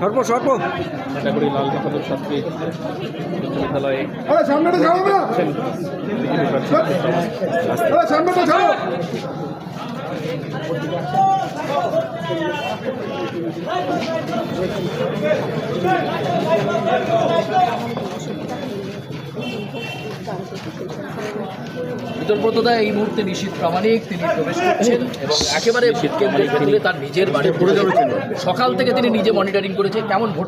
সর্প সর্প ক্যাটাগরি লাল বাহাদুর শাস্ত্রী উচ্চ বিদ্যালয়ে আরে সামনেটা ছাড়ো না সামনেটা ছাড়ো। বিতর্কতা এই মুহূর্তে নিশীত প্রামাণিক তিনি প্রবেশ করছেন এবং একেবারে কেন্দ্রে তুলে তার নিজের বাড়ি পড়ে সকাল থেকে তিনি নিজে মনিটরিং করেছে কেমন ভোট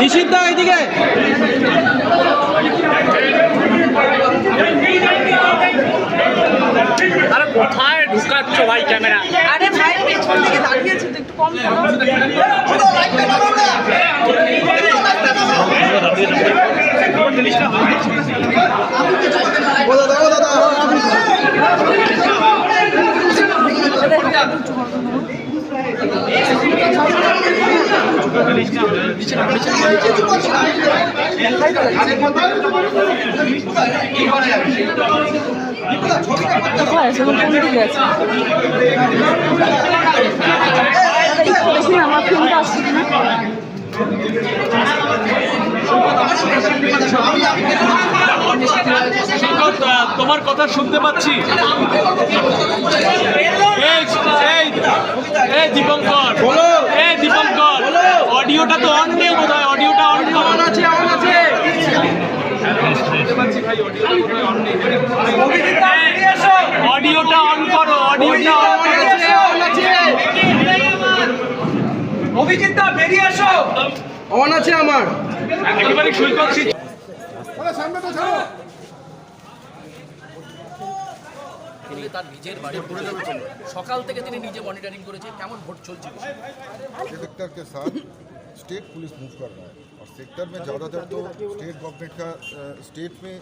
নিষিদ্ধ এইদিকে আরে কোথায় ঢুকাচ্ছ ভাই ক্যামেরা আরে ভাই পেছন থেকে দাঁড়িয়েছে তো একটু কম করো। কোথায় আছে? কোন দিকে আছে? একটু দেখি না, তোমার কথা শুনতে পাচ্ছি এই এই এই দীপঙ্কর এই দীপঙ্কর অডিওটা তো অন নেই বোধ হয় অডিওটা অন অন আছে অন আছে অডিওটা অন করো অডিওটা বেরিয়ে আসো অন আছে আমার। একেবারে শুই করছি সকাল থেকে তিনি নিজে মনিটরিং করেছে কেমন ভোট চলছে स्टेट पुलिस मूव कर रहा है। और सेक्टर में ज़्यादातर तो स्टेट गवर्नमेंट का स्टेट में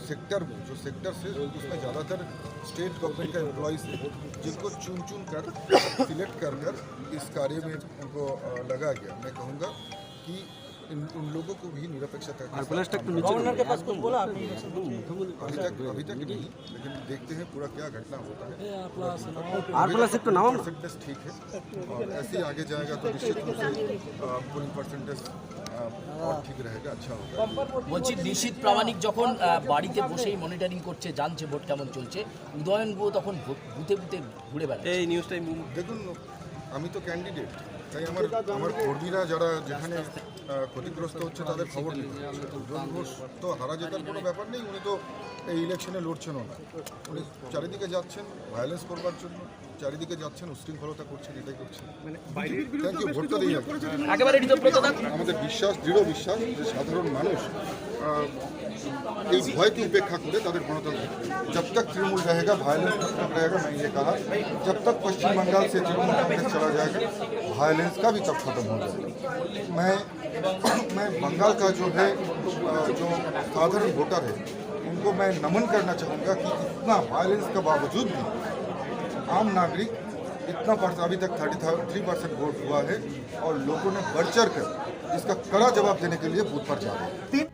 सेक्टर में जो सेक्टर से उसमें ज़्यादातर स्टेट गवर्नमेंट का एम्प्लॉयज़ है जिनको चुन चुन कर, सिलेक्ट कर कर इस कार्य में उनको लगा गया। मैं कहूँगा कि इन उन लोगों को भी निरपेक्षता के साथ गवर्नर के पास बोला अभी तक अभी तक नहीं लेकिन देखते हैं पूरा क्या घटना होता है আর প্লাস একটু নামাম परसेंटेज ठीक है और ऐसे ही आगे जाएगा तो निश्चित रूप से पोलिंग परसेंटेज और ठीक रहेगा अच्छा होगा বলছি নিশীত প্রামাণিক যখন আহ, বাড়িতে বসেই মনিটরিং করছে জানছে ভোট কেমন চলছে উদয়ন গুহ তখন ভোট- বুথে বুথে ঘুরে বেড়ায় এই নিউজটাই দেখুন আমি তো ক্যান্ডিডেট তাই আমার আমার কর্মীরা যারা যেখানে ক্ষতিগ্রস্ত হচ্ছে তাদের খবর নিতে হচ্ছে ঘোষ তো হারা জেতার কোনো ব্যাপার নেই উনি তো এই ইলেকশনে লড়ছেনও না। উনি চারিদিকে যাচ্ছেন ভায়োলেন্স করবার জন্য চারিদিকে যাচ্ছেন উশৃঙ্খলতা করছেন এটাই করছেন। ভোটটা দিয়ে ঋতব্রতদা আমাদের বিশ্বাস দৃঢ় বিশ্বাস যে সাধারণ মানুষ আহ, এই ভয়কে উপেক্ষা করে তাদের গণতন্ত্র जब तक तृणमूल रहेगा वायलेंस तब तक रहेगा मैं ये कहा जब तक पश्चिम बंगाल से तृणमूल कांग्रेस चला जाएगा वायलेंस का भी तब खत्म हो जाएगा मैं मैं बंगाल का जो है अ, जो साधारण वोटर है उनको मैं नमन करना चाहूँगा कि इतना वायलेंस के बावजूद भी आम नागरिक इतना परसेंट अभी तक थर्टी थ्री परसेंट वोट हुआ है और लोगों ने बढ़ चढ़ कर इसका कड़ा जवाब देने के लिए बूथ पर जा रहे हैं